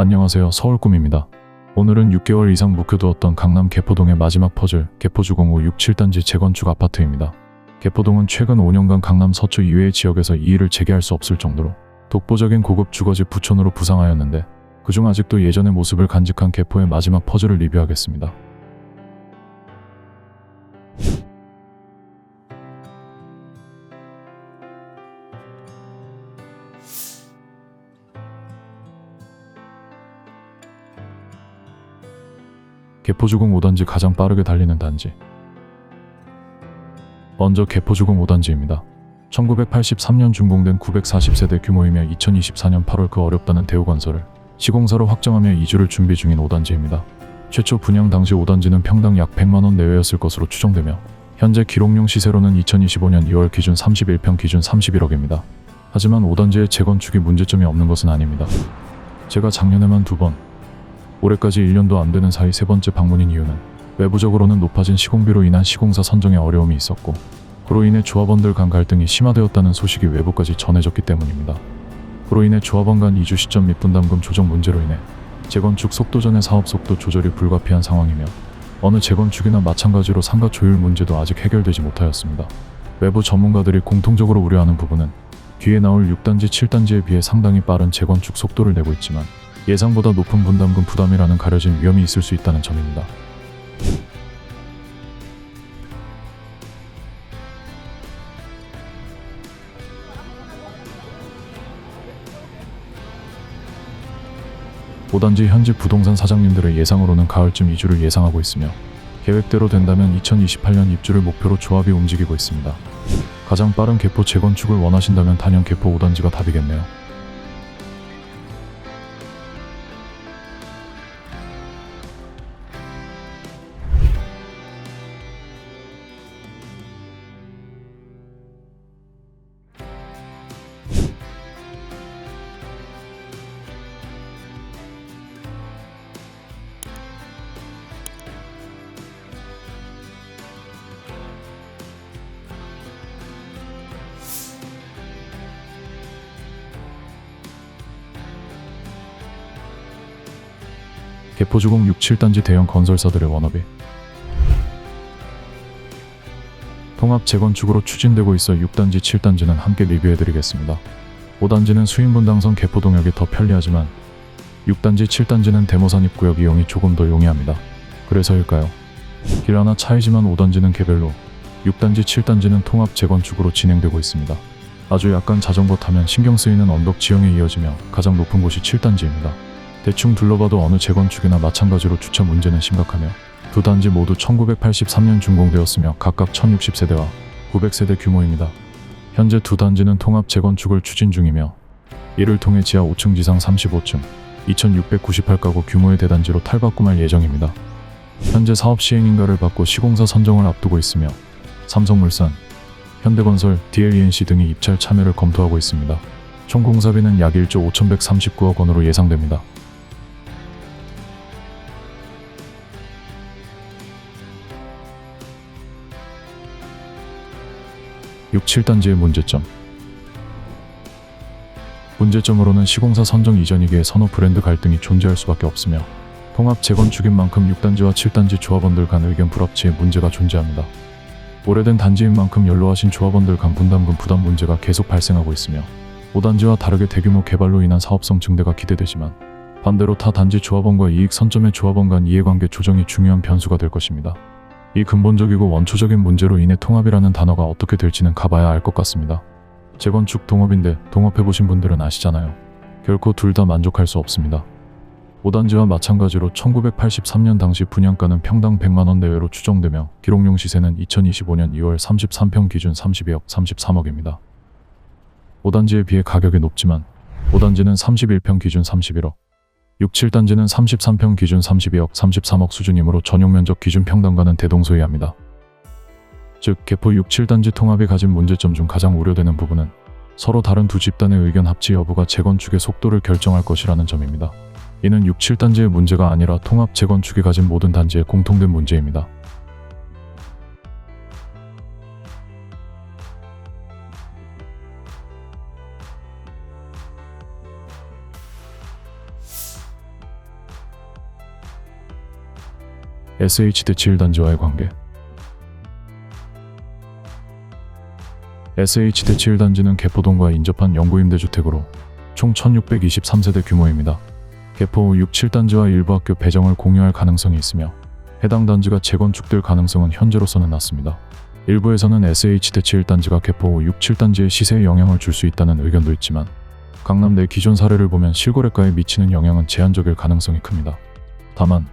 안녕하세요. 서울꿈입니다. 오늘은 6개월 이상 묵혀두었던 강남 개포동의 마지막 퍼즐 개포주공호 6, 7단지 재건축 아파트입니다. 개포동은 최근 5년간 강남 서초 이외의 지역에서 이의를 제기할 수 없을 정도로 독보적인 고급 주거지 부촌으로 부상하였는데 그중 아직도 예전의 모습을 간직한 개포의 마지막 퍼즐을 리뷰하겠습니다. 개포주공 5단지 가장 빠르게 달리는 단지. 먼저 개포주공 5단지입니다. 1983년 준공된 940세대 규모이며 2024년 8월 그 어렵다는 대우건설을 시공사로 확정하며 이주를 준비 중인 5단지입니다. 최초 분양 당시 5단지는 평당 약 100만원 내외였을 것으로 추정되며 현재 기록용 시세로는 2025년 2월 기준 31평 기준 31억입니다. 하지만 5단지의 재건축이 문제점이 없는 것은 아닙니다. 제가 작년에만 두 번, 올해까지 1년도 안 되는 사이 세 번째 방문인 이유는 외부적으로는 높아진 시공비로 인한 시공사 선정에 어려움이 있었고 그로 인해 조합원들 간 갈등이 심화되었다는 소식이 외부까지 전해졌기 때문입니다. 그로 인해 조합원 간 이주 시점 및 분담금 조정 문제로 인해 재건축 속도 전의 사업 속도 조절이 불가피한 상황이며 어느 재건축이나 마찬가지로 상가 조율 문제도 아직 해결되지 못하였습니다. 외부 전문가들이 공통적으로 우려하는 부분은 뒤에 나올 6단지, 7단지에 비해 상당히 빠른 재건축 속도를 내고 있지만 예상보다 높은 분담금 부담이라는 가려진 위험이 있을 수 있다는 점입니다. 오단지 현지 부동산 사장님들의 예상으로는 가을쯤 이주를 예상하고 있으며 계획대로 된다면 2028년 입주를 목표로 조합이 움직이고 있습니다. 가장 빠른 개포 재건축을 원하신다면 단연 개포 5단지가 답이겠네요. 개포주공 6, 7단지 대형 건설사들의 워너비 통합 재건축으로 추진되고 있어 6단지, 7단지는 함께 리뷰해드리겠습니다. 5단지는 수인분당선 개포동역이 더 편리하지만 6단지, 7단지는 대모산 입구역 이용이 조금 더 용이합니다. 그래서일까요? 길 하나 차이지만 5단지는 개별로 6단지, 7단지는 통합 재건축으로 진행되고 있습니다. 아주 약간 자전거 타면 신경 쓰이는 언덕 지형에 이어지며 가장 높은 곳이 7단지입니다. 대충 둘러봐도 어느 재건축이나 마찬가지로 주차 문제는 심각하며 두 단지 모두 1983년 준공되었으며 각각 1060세대와 900세대 규모입니다. 현재 두 단지는 통합 재건축을 추진 중이며 이를 통해 지하 5층 지상 35층 2698가구 규모의 대단지로 탈바꿈할 예정입니다. 현재 사업 시행인가를 받고 시공사 선정을 앞두고 있으며 삼성물산, 현대건설, DLENC 등이 입찰 참여를 검토하고 있습니다. 총 공사비는 약 1조 5139억 원으로 예상됩니다. 6, 7단지의 문제점 문제점으로는 시공사 선정 이전이기에 선호 브랜드 갈등이 존재할 수밖에 없으며 통합 재건축인 만큼 6단지와 7단지 조합원들 간 의견 불합치에 문제가 존재합니다. 오래된 단지인 만큼 연로하신 조합원들 간 분담금 부담 문제가 계속 발생하고 있으며 5단지와 다르게 대규모 개발로 인한 사업성 증대가 기대되지만 반대로 타 단지 조합원과 이익 선점의 조합원 간 이해관계 조정이 중요한 변수가 될 것입니다. 이 근본적이고 원초적인 문제로 인해 통합이라는 단어가 어떻게 될지는 가봐야 알 것 같습니다. 재건축 동업인데 동업해보신 분들은 아시잖아요. 결코 둘 다 만족할 수 없습니다. 5단지와 마찬가지로 1983년 당시 분양가는 평당 100만원 내외로 추정되며 기록용 시세는 2025년 2월 33평 기준 32억 33억입니다. 5단지에 비해 가격이 높지만 5단지는 31평 기준 31억 6, 7단지는 33평 기준 32억, 33억 수준이므로 전용 면적 기준 평당과는 대동소이합니다. 즉, 개포 6, 7단지 통합이 가진 문제점 중 가장 우려되는 부분은 서로 다른 두 집단의 의견 합치 여부가 재건축의 속도를 결정할 것이라는 점입니다. 이는 6, 7단지의 문제가 아니라 통합 재건축이 가진 모든 단지의 공통된 문제입니다. SH대치 1단지와의 관계 SH대치 1단지는 개포동과 인접한 영구임대주택으로 총 1623세대 규모입니다. 개포 6, 7단지와 일부 학교 배정을 공유할 가능성이 있으며 해당 단지가 재건축될 가능성은 현재로서는 낮습니다. 일부에서는 SH대치 1단지가 개포 6, 7단지의 시세에 영향을 줄 수 있다는 의견도 있지만 강남 내 기존 사례를 보면 실거래가에 미치는 영향은 제한적일 가능성이 큽니다. 다만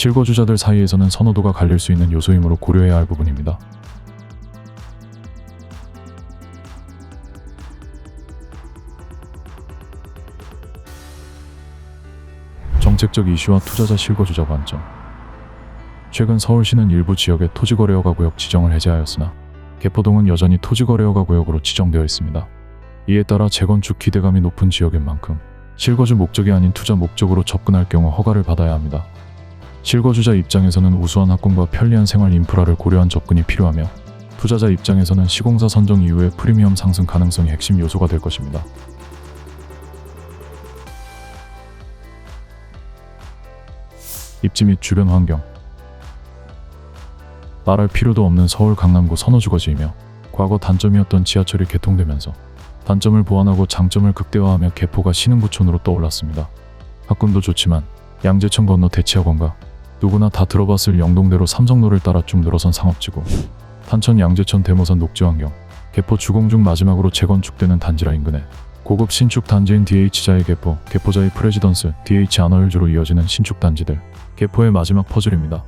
실거주자들 사이에서는 선호도가 갈릴 수 있는 요소이므로 고려해야 할 부분입니다. 정책적 이슈와 투자자 실거주자 관점 최근 서울시는 일부 지역의 토지거래허가 구역 지정을 해제하였으나 개포동은 여전히 토지거래허가 구역으로 지정되어 있습니다. 이에 따라 재건축 기대감이 높은 지역인 만큼 실거주 목적이 아닌 투자 목적으로 접근할 경우 허가를 받아야 합니다. 실거주자 입장에서는 우수한 학군과 편리한 생활 인프라를 고려한 접근이 필요하며 투자자 입장에서는 시공사 선정 이후에 프리미엄 상승 가능성이 핵심 요소가 될 것입니다. 입지 및 주변 환경 말할 필요도 없는 서울 강남구 선호주거지이며 과거 단점이었던 지하철이 개통되면서 단점을 보완하고 장점을 극대화하며 개포가 신흥구촌으로 떠올랐습니다. 학군도 좋지만 양재천 건너 대치학원과 누구나 다 들어봤을 영동대로 삼성로를 따라 쭉 늘어선 상업지구 탄천 양재천 대모산 녹지환경 개포 주공중 마지막으로 재건축되는 단지라 인근에 고급 신축 단지인 DH자의 개포, 개포자의 프레지던스, DH 아너힐즈로 이어지는 신축 단지들 개포의 마지막 퍼즐입니다.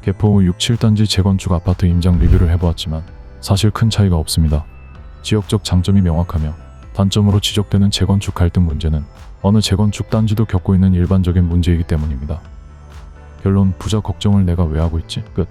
개포 6, 7단지 재건축 아파트 임장 리뷰를 해보았지만 사실 큰 차이가 없습니다. 지역적 장점이 명확하며 단점으로 지적되는 재건축 갈등 문제는 어느 재건축 단지도 겪고 있는 일반적인 문제이기 때문입니다. 결론 부자 걱정을 내가 왜 하고 있지? 끝.